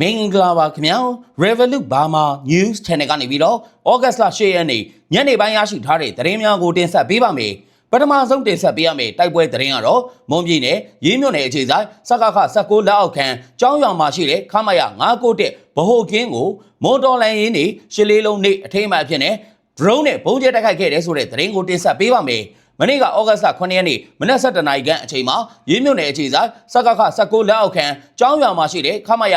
မင်္ဂလာပါခင်ဗျာ Revolut Burma News Channel ကနေပြီးတော့ August လ10ရက်နေ့ညနေပိုင်းရရှိထားတဲ့သတင်းများကိုတင်ဆက်ပေးပါမယ်ပထမဆုံးတင်ဆက်ပေးရမယ့်တိုက်ပွဲသတင်းကတော့မွန်ပြည်နယ်ရေးမြို့နယ်အခြေဆိုင်စကခ16လက်အောက်ခံကျောင်းရွာမှာရှိတဲ့ခမရ991ဗဟိုကင်းကိုမွန်တော်လန်ရင်းနေရှစ်လေးလုံးနေအထိမ်းအမှတ်အဖြစ်နဲ့ drone နဲ့ပုံကျဲတိုက်ခိုက်ခဲ့တဲ့ဆိုတဲ့သတင်းကိုတင်ဆက်ပေးပါမယ် မနေ့ကဩဂတ်စ်လ9ရက်နေ့မနက်7:00နာရီခန့်အချိန်မှာရေးမြို့နယ်အခြေဆိုင်စကခ16လက်အောက်ခံကျောင်းရွာမှာရှိတဲ့ခမရ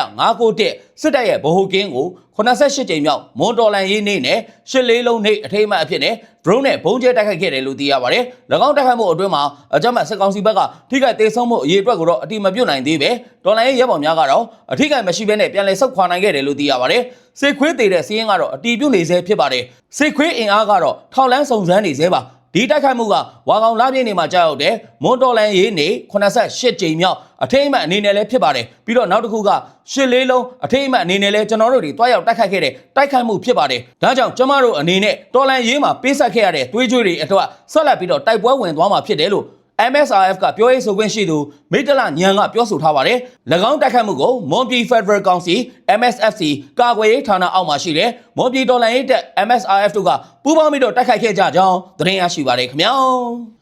991စစ်တပ်ရဲ့ဗဟိုကင်းကို88ကြိမ်မြောက်မွန်တော်လန်ရေးနေ့နဲ့ရှစ်လေးလုံးနေ့အထိမ်းအမှတ်အဖြစ်နဲ့ drone နဲ့ပုံကျဲတိုက်ခိုက်ခဲ့တယ်လို့သိရပါတယ်။၎င်းတိုက်ခိုက်မှုအတွင်းမှာအကြမ်းဖက်စစ်ကောင်စီဘက်ကထိခိုက်ဒေဆုံးမှုအရေးအတွက်ကိုတော့အတိမပြုတ်နိုင်သေးပဲတော်လန်ရေးရဲဘော်များကတော့အထိခိုက်မရှိဘဲနဲ့ပြန်လည်ဆုတ်ခွာနိုင်ခဲ့တယ်လို့သိရပါတယ်။စစ်ခွေးသေးတဲ့စီးရင်ကတော့အတီးပြုတ်နေဆဲဖြစ်ပါတယ်။စစ်ခွေးအင်အားကတော့ထောက်လန်းစုံစမ်းနေဆဲပါ။ ဒီတိုက်ခိုက်မှုကဝါကောင်လာပြည့်နေမှာကြောက်တဲ့မွန်တော်လန်ရေးနေ88ကြိမ်မြောက်အထိမ့်အမှတ်အနေနဲ့လည်းဖြစ်ပါတယ်ပြီးတော့နောက်တစ်ခုကရှစ်လေးလုံးအထိမ့်အမှတ်အနေနဲ့လည်းကျွန်တော်တို့တွေတွားရောက်တိုက်ခိုက်ခဲ့တဲ့တိုက်ခိုက်မှုဖြစ်ပါတယ်ဒါကြောင့်ကျမတို့အနေနဲ့တော်လန်ရေးမှာပေးဆက်ခဲ့ရတဲ့သွေးကြွေးတွေအတွက်ဆက်လက်ပြီးတော့တိုက်ပွဲဝင်သွားမှာဖြစ်တယ်လို့ MSRF ကပြောရေးဆိုခွင့်ရှိသူမိတ္တလညံကပြောဆိုထားပါတယ်။၎င်းတိုက်ခတ်မှုကိုမွန်ပြည် Federal Council MSFC ကာကွယ်ရေးဌာနအောက်မှာရှိတဲ့မွန်ပြည်တော်လှန်ရေးတပ် MSRF တို့ကပူးပေါင်းပြီးတော့တိုက်ခိုက်ခဲ့ကြကြောင်းသတင်းရရှိပါတယ်ခင်ဗျာ။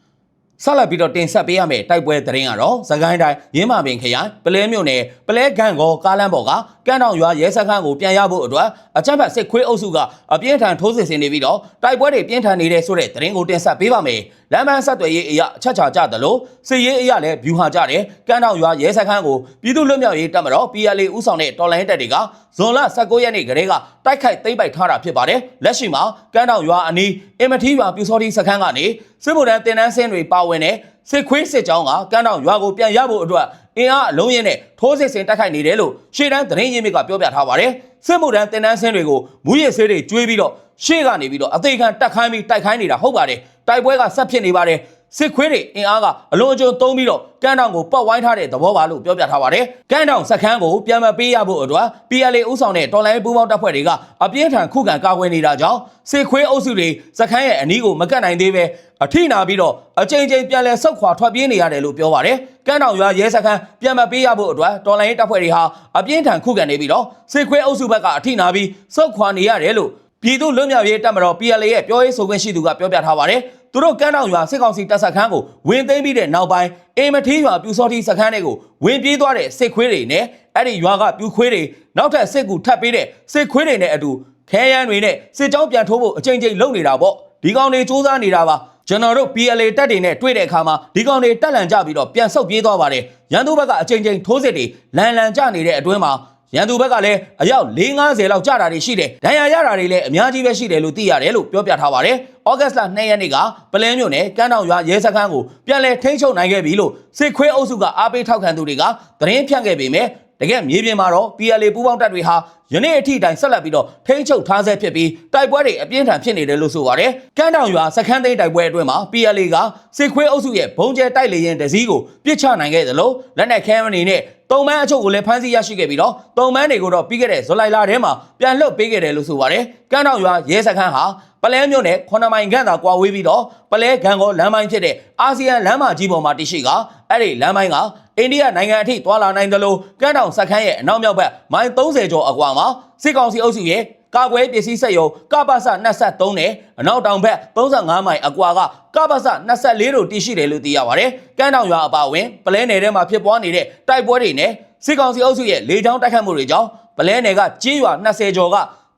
ဆက်လက်ပြီးတော့တင်ဆက်ပေးရမယ့်တိုက်ပွဲသတင်းကတော့သခိုင်းတိုင်းရင်းမာပင်ခရိုင်ပလဲမြို့နယ်ပလဲဂန့်ကောကားလမ်းပေါ်က ကန်းတောင်ရွာရဲစခန်းကိုပြန်ရဖို့အတွက်အကြမ်းဖက်စစ်ခွေးအုပ်စုကအပြင်းထန်ထိုးစစ်ဆင်နေပြီးတော့တိုက်ပွဲတွေပြင်းထန်နေတဲ့ဆိုတဲ့သတင်းကိုတင်ဆက်ပေးပါမယ်။လမ်းမဆက်သွယ်ရေးအရာအချက်ချာကြသလိုစစ်ရေးအရာလည်းဗျူဟာကြတယ်ကန်းတောင်ရွာရဲစခန်းကိုပြည်သူ့လွတ်မြောက်ရေးတပ်မတော် PLA ဦးဆောင်တဲ့တော်လိုင်းတပ်တွေကဇွန်လ19ရက်နေ့ကလေးကတိုက်ခိုက်သိမ်းပိုက်ထားတာဖြစ်ပါတယ်။လက်ရှိမှာကန်းတောင်ရွာအနီးအင်မထီရွာပြူစောတိစခန်းကနေစစ်မှုထမ်းတင်နန်းစင်းတွေပါဝင်တဲ့ စစ်ခွေးစစ်ကြောင်းကကန်းတောင်ရွာကိုပြန်ရဖို့အတွက်အင်အားအလုံးရင်းနဲ့ထိုးစစ်ဆင်တိုက်ခိုက်နေတယ်လို့ရှေ့တန်းသတင်းရင်းမြစ်ကပြောပြထားပါတယ်။စစ်မှုထမ်းတင်နန်းစင်းတွေကိုမူရစ်ဆေးတွေကျွေးပြီးတော့ရှေ့ကနေပြီးတော့အသေးခံတက်ခိုင်းပြီးတိုက်ခိုင်းနေတာဟုတ်ပါတယ်။တိုက်ပွဲကဆက်ဖြစ်နေပါတယ်။ စစ်ခွေးတွေအင်အားကအလွန်အကျွံသုံးပြီးတော့ကန်းတောင်ကိုပတ်ဝိုင်းထားတဲ့သဘောပါလို့ပြောပြထားပါတယ်။ကန်းတောင်စခန်းကိုပြန်မပေးရဖို့အတွက် PLA ဥဆောင်တဲ့တော်လိုင်းပူးပေါင်းတပ်ဖွဲ့တွေကအပြင်းထန်ခုခံကာကွယ်နေတာကြောင့်စစ်ခွေးအုပ်စုတွေစခန်းရဲ့အနီးကိုမကတ်နိုင်သေးပဲအထိနာပြီးတော့အကြိမ်ကြိမ်ပြန်လဲဆုတ်ခွာထွက်ပြေးနေရတယ်လို့ပြောပါတယ်။ကန်းတောင်ရွာရဲစခန်းပြန်မပေးရဖို့အတွက်တော်လိုင်းတပ်ဖွဲ့တွေဟာအပြင်းထန်ခုခံနေပြီးတော့စစ်ခွေးအုပ်စုဘက်ကအထိနာပြီးဆုတ်ခွာနေရတယ်လို့ပြည်သူ့လွတ်မြောက်ရေးတပ်မတော် PLA ရဲ့ပြောရေးဆိုခွင့်ရှိသူကပြောပြထားပါတယ်။ သူတို့ကန်းတောင်ရွာစစ်ကောင်စီတပ်စခန်းကိုဝင်သိမ်းပြီးတဲ့နောက်ပိုင်းအေမထီးရွာပြူစောတိစခန်းတွေကိုဝင်ပြေးသွားတဲ့စစ်ခွေးတွေနဲ့အဲ့ဒီရွာကပြူခွေးတွေနောက်ထပ်စစ်ကူထပ်ပေးတဲ့စစ်ခွေးတွေနဲ့အတူခဲယမ်းတွေနဲ့စစ်ကြောင်းပြန်ထိုးဖို့အကြိမ်ကြိမ်လုပ်နေတာပေါ့ဒီကောင်တွေစူးစမ်းနေတာပါကျွန်တော်တို့ PLA တက်တွေနဲ့တွေ့တဲ့အခါမှာဒီကောင်တွေတက်လန်ကြပြီးတော့ပြန်ဆုတ်ပြေးသွားပါတယ်ရန်သူဘက်ကအကြိမ်ကြိမ်ထိုးစစ်တွေလန်လန်ကြနေတဲ့အတွင်းမှာ ရန်သူဘက်ကလည်းအယောက်450လောက်ကြာတာတွေရှိတယ်။ဒဏ်ရာရတာတွေလည်းအများကြီးပဲရှိတယ်လို့သိရတယ်လို့ပြောပြထားပါတယ်။ဩဂတ်စ်လ2ရက်နေ့ကပလင်းမြို့နယ်ကန်းတောင်ရွာရဲစခန်းကိုပြန်လည်ထိန်းချုပ်နိုင်ခဲ့ပြီလို့စစ်ခွေးအုပ်စုကအားပေးထောက်ခံသူတွေကသတင်းဖြန့်ခဲ့ပေမဲ့တကယ်မြေပြင်မှာတော့ PLA ပူးပေါင်းတပ်တွေဟာယနေ့အထိတိုင်ဆက်လက်ပြီးတော့ထိန်းချုပ်ထားဆဲဖြစ်ပြီးတိုက်ပွဲတွေအပြင်းထန်ဖြစ်နေတယ်လို့ဆိုပါတယ်။ကန်းတောင်ရွာစခန်းသိမ်းတိုက်ပွဲအတွင်းမှာ PLA ကစစ်ခွေးအုပ်စုရဲ့ဘုံကျဲတိုက်လေရင်တစည်းကိုပြစ်ချနိုင်ခဲ့သလိုလက်နက်ခဲမနေနဲ့ တုံမန်းအချုပ်ကိုလည်းဖမ်းဆီးရရှိခဲ့ပြီးတော့တုံမန်းတွေကိုတော့ပြီးခဲ့တဲ့ဇူလိုင်လထဲမှာပြန်လွှတ်ပေးခဲ့တယ်လို့ဆိုပါတယ်။ကန်းတောင်ရွာရဲစခန်းဟာပလဲမြို့နယ်ခွန်နမိုင်ခန့်သာကွာဝေးပြီးတော့ပလဲဂံကောလမ်းပိုင်းဖြစ်တဲ့အာဆီယံလမ်းမကြီးပေါ်မှာတရှိကအဲ့ဒီလမ်းပိုင်းကအိန္ဒိယနိုင်ငံအထိသွားလာနိုင်တယ်လို့ကန်းတောင်စခန်းရဲ့အနောက်မြောက်ဘက်မိုင်30ကျော်အကွာမှာစစ်ကောင်စီအုပ်စုရဲ့ ကာကွယ်ပစ္စည်းစက်ရုံကပ္ပစ23နဲ့အနောက်တောင်ဘက်35မိုင်အကွာကကပ္ပစ24တို့တည်ရှိတယ်လို့သိရပါတယ်။ကန်းတောင်ရွာအပါအဝင်ပလဲနယ်ထဲမှာဖြစ်ပွားနေတဲ့တိုက်ပွဲတွေနဲ့စစ်ကောင်စီအုပ်စုရဲ့လေကြောင်းတိုက်ခတ်မှုတွေကြောင့်ပလဲနယ်ကကြေးရွာ20ကျော်က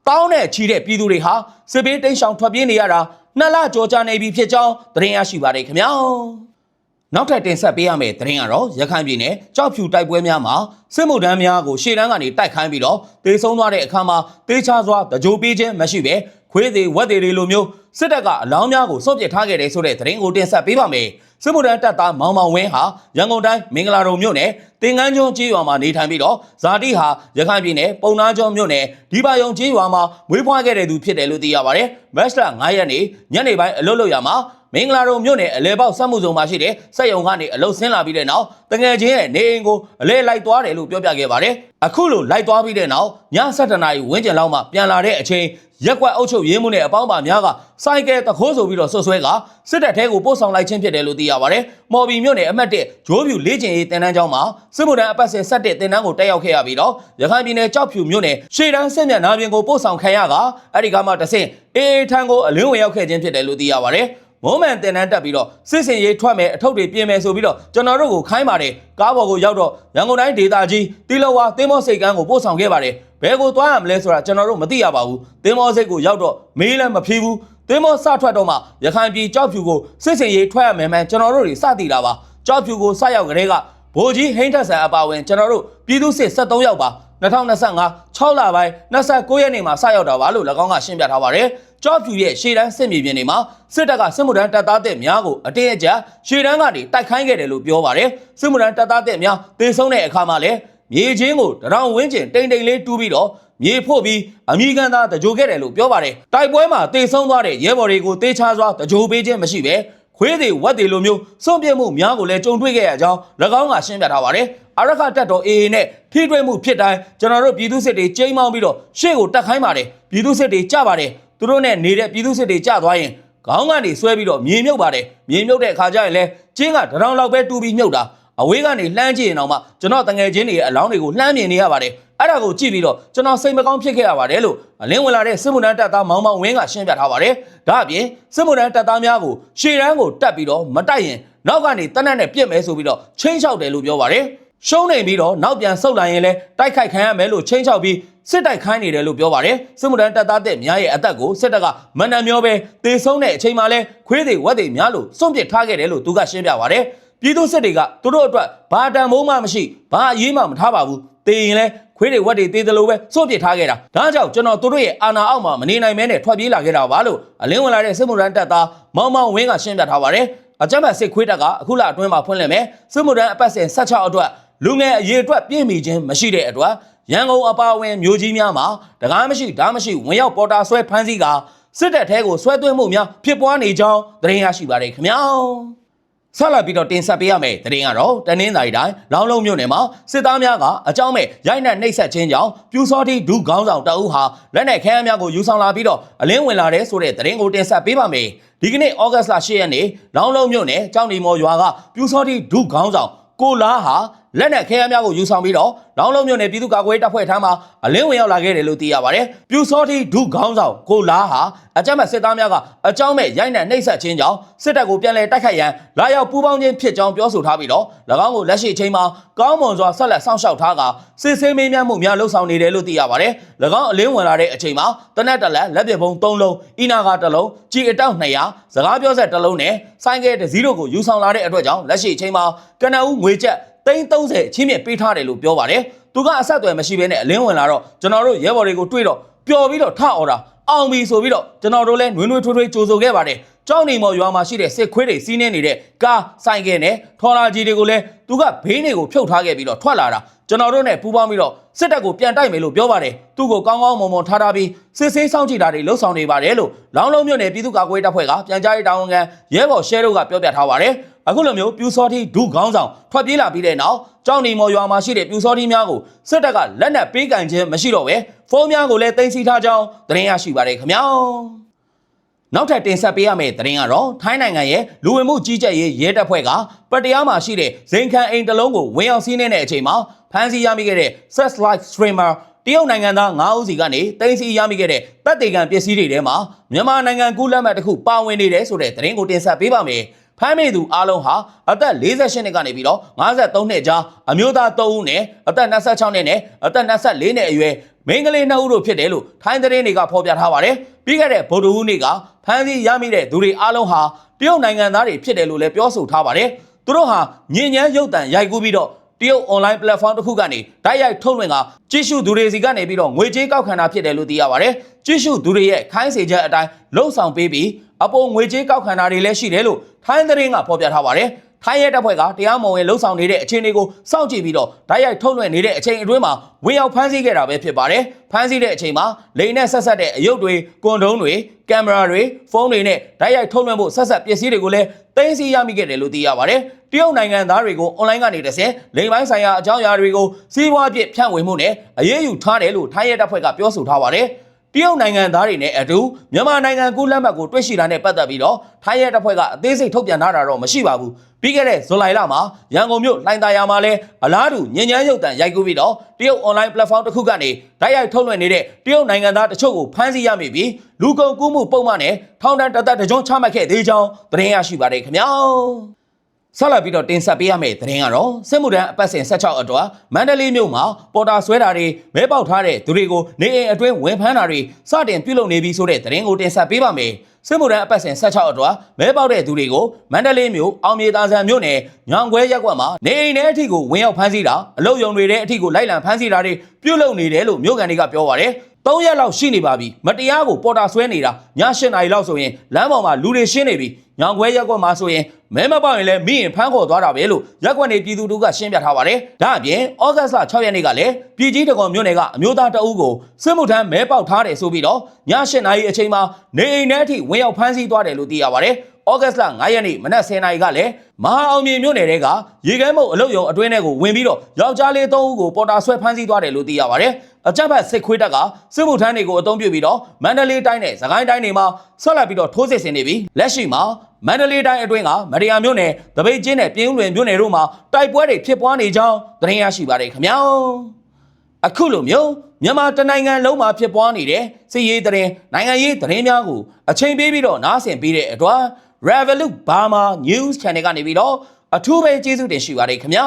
တောင်းနဲ့ချီတဲ့ပြည်သူတွေဟာစစ်ဘေးတိမ်းရှောင်ထွက်ပြေးနေရတာနှစ်လကြောကြာနေပြီဖြစ်ကြောင်းသတင်းရရှိပါတယ်ခင်ဗျာ။ နောက်ထပ်တင်ဆက်ပေးရမယ့်သတင်းကတော့ရခိုင်ပြည်နယ်ကြောက်ဖြူတိုက်ပွဲများမှာစစ်မှုထမ်းများကိုရှေ့တန်းကနေတိုက်ခိုင်းပြီးတော့တေဆုံးသွားတဲ့အခါမှာတေးချစွာတကြိုပေးခြင်းမရှိပဲခွေးသေးဝက်သေးတွေလိုမျိုးစစ်တပ်ကအလောင်းများကိုစွန့်ပစ်ထားခဲ့တယ်ဆိုတဲ့သတင်းကိုတင်ဆက်ပေးပါမယ်။စစ်မှုထမ်းတပ်သားမောင်မောင်ဝင်းဟာရန်ကုန်တိုင်းမင်္ဂလာတုံမြို့နယ်တင်ကန်းကျွန်းကျေးရွာမှာနေထိုင်ပြီးတော့ဇာတိဟာရခိုင်ပြည်နယ်ပုံနာကျွန်းမြို့နယ်ဒီပါယုံကျေးရွာမှာမွေးဖွားခဲ့တဲ့သူဖြစ်တယ်လို့သိရပါတယ်။မတ်လ9ရက်နေ့ညနေပိုင်းအလုပ်လုပ်ရမှာ မင်္ဂလာတုံမြို့နယ်အလဲပေါက်စက်မှုဇုံမှာရှိတဲ့စက်ယုံကနေအလုပ်ဆင်းလာပြီးတဲ့နောက်တငယ်ချင်းရဲ့နေအိမ်ကိုအလဲလိုက်သွားတယ်လို့ပြောပြခဲ့ပါတယ်။အခုလိုလိုက်သွားပြီးတဲ့နောက်ည7:00နာရီဝန်းကျင်လောက်မှပြန်လာတဲ့အချိန်ရရက်ကွက်အုပ်ချုပ်ရေးမှုနဲ့အပေါင်းပါများကစိုက်ကဲတခိုးဆိုပြီးတော့ဆွဆွဲကစစ်တပ်ထဲကိုပို့ဆောင်လိုက်ခြင်းဖြစ်တယ်လို့သိရပါတယ်။မော်ဘီမြို့နယ်အမှတ်1ဂျိုးဖြူလေ့ကျင့်ရေးတင်တန်းကျောင်းမှာစစ်မှုထမ်းအပတ်စဉ်ဆက်တဲ့တင်တန်းကိုတက်ရောက်ခဲ့ရပြီးတော့ရခိုင်ပြည်နယ်ကြောက်ဖြူမြို့နယ်ရှေ့တန်းစစ်မျက်နှာပြင်ကိုပို့ဆောင်ခံရကအဲ့ဒီကမှတဆင့်အေးထန်းကိုအလင်းဝင်ရောက်ခဲ့ခြင်းဖြစ်တယ်လို့သိရပါတယ်။ မုံမှန်တင်တန်းတက်ပြီးတော့စစ်စင်ရေးထွက်မယ်အထုပ်တွေပြင်မယ်ဆိုပြီးတော့ကျွန်တော်တို့ကိုခိုင်းပါတယ်ကားပေါ်ကိုရောက်တော့ရန်ကုန်တိုင်းဒေသကြီးတီလဝါတင်းမောစိတ်ကန်းကိုပို့ဆောင်ခဲ့ပါတယ်ဘယ်ကိုသွားရမလဲဆိုတာကျွန်တော်တို့မသိရပါဘူးတင်းမောစိတ်ကိုရောက်တော့မေးလည်းမဖြေဘူးတင်းမောစထွက်တော့မှရခိုင်ပြည်ကြောက်ဖြူကိုစစ်စင်ရေးထွက်ရမယ်မှန်ကျွန်တော်တို့တွေစတည်တာပါကြောက်ဖြူကိုစရောက်ကလေးကဗိုလ်ကြီးဟိန်းထက်ဆန်အပါဝင်ကျွန်တော်တို့ပြည်သူစစ်73ယောက်ပါ 2025 6လပိုင်း29ရက်နေ့မှာစရောက်တာပါလို့၎င်းကရှင်းပြထားပါတယ်။ကြော့ဖြူရဲ့ရှေ့တန်းစစ်မြေပြင်တွေမှာစစ်တပ်ကစစ်မှုထမ်းတပ်သားတဲ့များကိုအတင်းအကျပ်ရှေ့တန်းကနေတိုက်ခိုင်းခဲ့တယ်လို့ပြောပါတယ်။စစ်မှုထမ်းတပ်သားတဲ့များတေဆုံးတဲ့အခါမှာလည်းမြေချင်းကိုတရောင်ဝင်းကျင်တိမ်တိမ်လေးတူးပြီးတော့မြေဖို့ပြီးအမိကန်သားတကြိုခဲ့တယ်လို့ပြောပါတယ်။တိုက်ပွဲမှာတေဆုံးသွားတဲ့ရဲဘော်တွေကိုတေချာစွာတကြိုပေးခြင်းမရှိပဲ ခွေးတွေဝက်တွေလိုမျိုးစွန့်ပစ်မှုများကိုလည်းကြုံတွေ့ခဲ့ရကြောင်း၎င်းကရှင်းပြထားပါတယ်။အရခတက်တော် AA နဲ့ထိတွေ့မှုဖြစ်တိုင်းကျွန်တော်တို့ပြည်သူစစ်တွေကျိမ်းမောင်းပြီးတော့ရှေ့ကိုတက်ခိုင်းပါတယ်။ပြည်သူစစ်တွေကြပါတယ်။သူတို့နဲ့နေတဲ့ပြည်သူစစ်တွေကြသွားရင်ခေါင်းကနေဆွဲပြီးတော့မြေမြုပ်ပါတယ်။မြေမြုပ်တဲ့အခါကျရင်လည်းကျင်းကတရောင်လောက်ပဲတူပြီးမြုပ်တာ။ အဝေးကနေလှမ်းကြည့်ရင်တော့မှကျွန်တော်တငယ်ချင်းတွေရဲ့အလောင်းတွေကိုလှမ်းမြင်နေရပါတယ်။အဲ့ဒါကိုကြည့်ပြီးတော့ကျွန်တော်စိတ်မကောင်းဖြစ်ခဲ့ရပါတယ်လို့အလင်းဝင်လာတဲ့စစ်မှုထမ်းတပ်သားမောင်မောင်ဝင်းကရှင်းပြထားပါတယ်။ဒါအပြင်စစ်မှုထမ်းတပ်သားများကိုရှေ့တန်းကိုတက်ပြီးတော့မတိုက်ရင်နောက်ကနေတနက်နဲ့ပြစ်မယ်ဆိုပြီးတော့ချင်းချောက်တယ်လို့ပြောပါတယ်။ရှုံးနေပြီးတော့နောက်ပြန်ဆုတ်လာရင်လည်းတိုက်ခိုက်ခံရမယ်လို့ချင်းချောက်ပြီးစစ်တိုက်ခိုင်းနေတယ်လို့ပြောပါတယ်စစ်မှုထမ်းတပ်သားတဲ့များရဲ့အသက်ကိုစစ်တပ်ကမန္တန်မျောပဲတေဆုံးတဲ့အချိန်မှာလဲခွေးတွေဝက်တွေများလို့စွန့်ပစ်ထားခဲ့တယ်လို့သူကရှင်းပြပါတယ် ပြည်သူစစ်တွေကသူတို့အတွက်ဘာတန်မိုးမှမရှိဘာအရေးမှမထားပါဘူးတေရင်လဲခွေးတွေဝက်တွေတေးတယ်လို့ပဲစွန့်ပစ်ထားခဲ့တာဒါကြောင့်ကျွန်တော်တို့ရဲ့အာဏာအောက်မှာမနေနိုင်မဲနဲ့ထွက်ပြေးလာခဲ့တာပါလို့အလင်းဝင်လာတဲ့စစ်မှုထမ်းတပ်သားမောင်မောင်ဝင်းကရှင်းပြထားပါတယ်အကြမ်းဖက်စစ်ခွေးတပ်ကအခုလအတွင်းမှာဖွင့်လှစ်မယ်စစ်မှုထမ်းအပတ်စဉ်16အတွက်လူငယ်အရေးအတွက်ပြည့်မီခြင်းမရှိတဲ့အတွက်ရန်ကုန်အပါအဝင်မြို့ကြီးများမှာတကားမရှိဓာတ်မရှိဝင်ရောက်ပေါ်တာဆွဲဖမ်းဆီးကစစ်တပ်ထဲကိုဆွဲသွင်းမှုများဖြစ်ပွားနေကြောင်းသတင်းရရှိပါတယ်ခင်ဗျာ ဆက်လက်ပြီးတော့တင်ဆက်ပေးရမယ်တရင်ကတော့တနင်္သာရီတိုင်းလောင်းလုံးမြို့နယ်မှာစစ်သားများကအကြောင်းမဲ့ရိုက်နှက်နှိပ်စက်ခြင်းကြောင့်ပြူစောတိဒုခေါင်းဆောင်တအုပ်ဟာလက်နက်ခဲယမ်းများကိုယူဆောင်လာပြီးတော့အလင်းဝင်လာတဲ့ဆိုတဲ့တရင်ကိုတင်ဆက်ပေးပါမယ်ဒီကနေ့ဩဂတ်လ10ရက်နေ့လောင်းလုံးမြို့နယ်ကြောင်ဒီမော်ရွာကပြူစောတိဒုခေါင်းဆောင်ကိုလားဟာ လက်နက်ခဲယမ်းများကိုယူဆောင်ပြီးတော့လောင်းလုံးမြို့နယ်ပြည်သူ့ကာကွယ်ရေးတပ်ဖွဲ့ထမ်းမှာအလင်းဝင်ရောက်လာခဲ့တယ်လို့သိရပါတယ်။ပြူစောတိဒုခေါင်းဆောင်ကိုလားဟာအကြမ်းဖက်စစ်သားများကအကြောင်းမဲ့ရိုက်နှက်နှိပ်စက်ခြင်းကြောင့်စစ်တပ်ကိုပြန်လည်တိုက်ခိုက်ရန်လာရောက်ပူးပေါင်းခြင်းဖြစ်ကြောင်းပြောဆိုထားပြီးတော့၎င်းကိုလက်ရှိအချိန်မှာကောင်းမွန်စွာဆက်လက်စောင့်ရှောက်ထားကစစ်ဆေးမေးမြန်းမှုများလှုပ်ဆောင်နေတယ်လို့သိရပါတယ်။၎င်းအလင်းဝင်လာတဲ့အချိန်မှာတနက်တလက်လက်ပြပုံ3လုံးအီနာကာ1လုံးကြီးအတောက်200စကားပြောဆက်1လုံးနဲ့ဆိုင်ကယ်တစ်စီးတို့ကိုယူဆောင်လာတဲ့အတွက်ကြောင့်လက်ရှိအချိန်မှာကနအူးငွေကျပ် သိန်း30ချင်းမြင့်ပေးထားတယ်လို့ပြောပါတယ်သူကအဆက်အသွယ်မရှိဘဲနဲ့အလင်းဝင်လာတော့ကျွန်တော်တို့ရဲဘော်တွေကိုတွေ့တော့ပျော်ပြီးတော့ထအော်တာအောင်ပြီဆိုပြီးတော့ကျွန်တော်တို့လည်းနွေးနွေးထွေးထွေးကြိုဆိုခဲ့ပါတယ်ကြောင်းနေမော်ရွာမှာရှိတဲ့စစ်ခွေးတွေစီးနေနေတဲ့ကားဆိုင်ကယ်နဲ့ထော်လာကြီးတွေကိုလည်းသူကဘေးနေကိုဖြုတ်ထားခဲ့ပြီးတော့ထွက်လာတာကျွန်တော်တို့နဲ့ပူးပေါင်းပြီးတော့စစ်တပ်ကိုပြန်တိုက်မယ်လို့ပြောပါတယ်သူ့ကိုကောင်းကောင်းမွန်မွန်ထားထားပြီးစစ်ဆေးစောင့်ကြည့်တာတွေလှုပ်ဆောင်နေပါတယ်လို့လောင်းလုံးမြို့နယ်ပြည်သူ့ကာကွယ်တပ်ဖွဲ့ကပြန်ကြားရေးတာဝန်ခံရဲဘော်ရှဲတို့ကပြောပြထားပါတယ် အခုလိုမျိုးပြူစောတိဒုခေါင်းဆောင်ထွက်ပြေးလာပြီးတဲ့နောက်ကြောင်းနေမော်ရွာမှာရှိတဲ့ပြူစောတိများကိုစစ်တပ်ကလက်နက်ပေးကင်ခြင်းမရှိတော့ပဲဖုန်းများကိုလည်းတင်စီထားကြောင်းသတင်းရရှိပါတယ်ခင်ဗျာနောက်ထပ်တင်ဆက်ပေးရမယ့်သတင်းကတော့ထိုင်းနိုင်ငံရဲ့လူဝင်မှုကြီးကြပ်ရေးရဲတပ်ဖွဲ့ကပတရားမှာရှိတဲ့ဇိန်ခံအိမ်တစ်လုံးကိုဝင်ရောက်စီးနှင်းတဲ့အချိန်မှာဖမ်းဆီးရမိခဲ့တဲ့ sex life streamer တရုတ်နိုင်ငံသား9ဦးစီကနေတင်စီရမိခဲ့တဲ့တပ်တေကန်ပစ္စည်းတွေထဲမှာမြန်မာနိုင်ငံကူးလက်မှတ်တစ်ခုပါဝင်နေတယ်ဆိုတဲ့သတင်းကိုတင်ဆက်ပေးပါမယ်။ ဖမ်းမိသူအားလုံးဟာအသက်48နှစ်ကနေပြီးတော့53နှစ်ကြားအမျိုးသား3ဦးနဲ့အသက်26နှစ်နဲ့အသက်24နှစ်အရွယ်မိန်းကလေး2ဦးတို့ဖြစ်တယ်လို့ထိုင်းသတင်းတွေကဖော်ပြထားပါတယ်။ပြီးခဲ့တဲ့ဗုဒ္ဓဟူးနေ့ကဖမ်းဆီးရမိတဲ့သူတွေအားလုံးဟာတရုတ်နိုင်ငံသားတွေဖြစ်တယ်လို့လည်းပြောဆိုထားပါတယ်။သူတို့ဟာညဉ့်ညမ်းရုပ်တံရိုက်ကူးပြီးတော့တရုတ် online platform တစ်ခုကနေတိုက်ရိုက်ထုတ်လွှင့်ကကြည့်ရှုသူတွေစီကနေပြီးတော့ငွေကြေးကောက်ခံတာဖြစ်တယ်လို့သိရပါတယ်။ကြည့်ရှုသူတွေရဲ့ခိုင်းစေချက်အတိုင်းလှုပ်ဆောင်ပေးပြီးအပေါ်ငွေကြေးကောက်ခံတာတွေလည်းရှိတယ်လို့ ထိုင်းသတင်းကဖော်ပြထားပါတယ်။ထိုင်းရဲတပ်ဖွဲ့ကတရားမဝင်လှုပ်ဆောင်နေတဲ့အခြေအနေကိုစောင့်ကြည့်ပြီးတော့ဓာတ်ရိုက်ထုတ်လွှင့်နေတဲ့အချိန်အတွင်းမှာဝင်ရောက်ဖမ်းဆီးခဲ့တာပဲဖြစ်ပါတယ်။ဖမ်းဆီးတဲ့အချိန်မှာလိန်နဲ့ဆက်ဆက်တဲ့အယုတ်တွေ၊ကွန်ဒုံးတွေ၊ကင်မရာတွေ၊ဖုန်းတွေနဲ့ဓာတ်ရိုက်ထုတ်လွှင့်ဖို့ဆက်ဆက်ပစ္စည်းတွေကိုလည်းသိမ်းဆည်းရမိခဲ့တယ်လို့သိရပါတယ်။တရုတ်နိုင်ငံသားတွေကိုအွန်လိုင်းကနေတစ်ဆင့်လိန်ပိုင်းဆိုင်ရာအကြောင်းအရာတွေကိုစီးပွားဖြစ်ဖြန့်ဝေမှုနဲ့အရေးယူထားတယ်လို့ထိုင်းရဲတပ်ဖွဲ့ကပြောဆိုထားပါတယ်။ တရုတ်နိုင်ငံသားတွေနဲ့အတူမြန်မာနိုင်ငံကူးလက်မှတ်ကိုတွေ့ရှိတာနဲ့ပတ်သက်ပြီးတော့ထိုင်းရဲတပ်ဖွဲ့ကအသေးစိတ်ထုတ်ပြန်ထားတာတော့မရှိပါဘူးပြီးခဲ့တဲ့ဇူလိုင်လမှာရန်ကုန်မြို့လှိုင်သာယာမှာလဲအလားတူညဉ့်ညမ်းရုပ်တံရိုက်ကူးပြီးတော့တရုတ် online platform တစ်ခုကနေဓာတ်ရိုက်ထုတ်လွှင့်နေတဲ့တရုတ်နိုင်ငံသားတချို့ကိုဖမ်းဆီးရမိပြီးလူကုန်ကူးမှုပုံမှန်နဲ့ထောင်ဒဏ်တစ်သက်တစ်ကြုံချမှတ်ခဲ့သေးကြောင်းသတင်းရရှိပါတယ်ခင်ဗျာ ဆက်လက်ပြီးတော့တင်ဆက်ပေးရမယ့်သတင်းကတော့စစ်မှုထမ်းအပတ်စဉ်16အတွက်မန္တလေးမြို့မှာပေါ်တာဆွဲတာတွေမဲပေါက်ထားတဲ့သူတွေကိုနေအိမ်အတွင်းဝင်ဖမ်းတာတွေစတင်ပြုလုပ်နေပြီဆိုတဲ့သတင်းကိုတင်ဆက်ပေးပါမယ်။စစ်မှုထမ်းအပတ်စဉ်16အတွက်မဲပေါက်တဲ့သူတွေကိုမန္တလေးမြို့အောင်မြေသာဆန်မြို့နယ်ညောင်ခွဲရက်ကွက်မှာနေအိမ်ထဲအထိကိုဝင်ရောက်ဖမ်းဆီးတာအလုတ်ယုံတွေတဲ့အထိကိုလိုက်လံဖမ်းဆီးတာတွေပြုလုပ်နေတယ်လို့မြို့ကန်တွေကပြောပါတယ်။ ၃ရက်လောက်ရှိနေပါပြီမတရားကိုပေါ်တာဆွဲနေတာည၈နာရီလောက်ဆိုရင်လမ်းပေါ်မှာလူတွေရှင်းနေပြီညောင်ခွဲရက်ကွက်မှာဆိုရင်မဲမပေါက်ရင်လည်းမိရင်ဖမ်းခေါ်သွားတာပဲလို့ရက်ကွက်နေပြည်သူတို့ကရှင်းပြထားပါတယ်ဒါအပြင်ဩဂတ်စ်လ6ရက်နေ့ကလည်းပြည်ကြီးတကွန်မြို့နယ်ကအမျိုးသားတအုပ်ကိုစစ်မှုထမ်းမဲပေါက်ထားတယ်ဆိုပြီးတော့ည၈နာရီအချိန်မှာနေအိမ်ထဲအထိဝင်ရောက်ဖမ်းဆီးသွားတယ်လို့သိရပါတယ်ဩဂတ်စ်လ9ရက်နေ့မနက်10:00နာရီကလည်းမဟာအောင်မြေမြို့နယ်တဲကရေခဲမုတ်အလုတ်ရုံအတွင်းထဲကိုဝင်ပြီးတော့ယောက်ျားလေး3ဦးကိုပေါ်တာဆွဲဖမ်းဆီးသွားတယ်လို့သိရပါတယ်။ အကြမ်းဖက်စစ်ခွေးတပ်ကစစ်မှုထမ်းတွေကိုအုံပြုပြီးတော့မန္တလေးတိုင်းနဲ့စကိုင်းတိုင်းတွေမှာဆက်လက်ပြီးတော့ထိုးစစ်ဆင်နေပြီးလက်ရှိမှာမန္တလေးတိုင်းအတွင်းကမရယာမြို့နယ်တပိတ်ကျင်းနဲ့ပြင်းဦးလွင်မြို့နယ်တို့မှာတိုက်ပွဲတွေဖြစ်ပွားနေကြောင်းသတင်းရရှိပါတယ်ခင်ဗျာ။အခုလိုမျိုးမြန်မာတနိုင်ငံလုံးမှာဖြစ်ပွားနေတဲ့စစ်ရေးသတင်းနိုင်ငံရေးသတင်းများကိုအချိန်ပေးပြီးတော့နားဆင်ပေးတဲ့အတွက် Revolut Burma News Channel ကနေပြီးတော့အထူးပဲကျေးဇူးတင်ရှိပါတယ်ခင်ဗျာ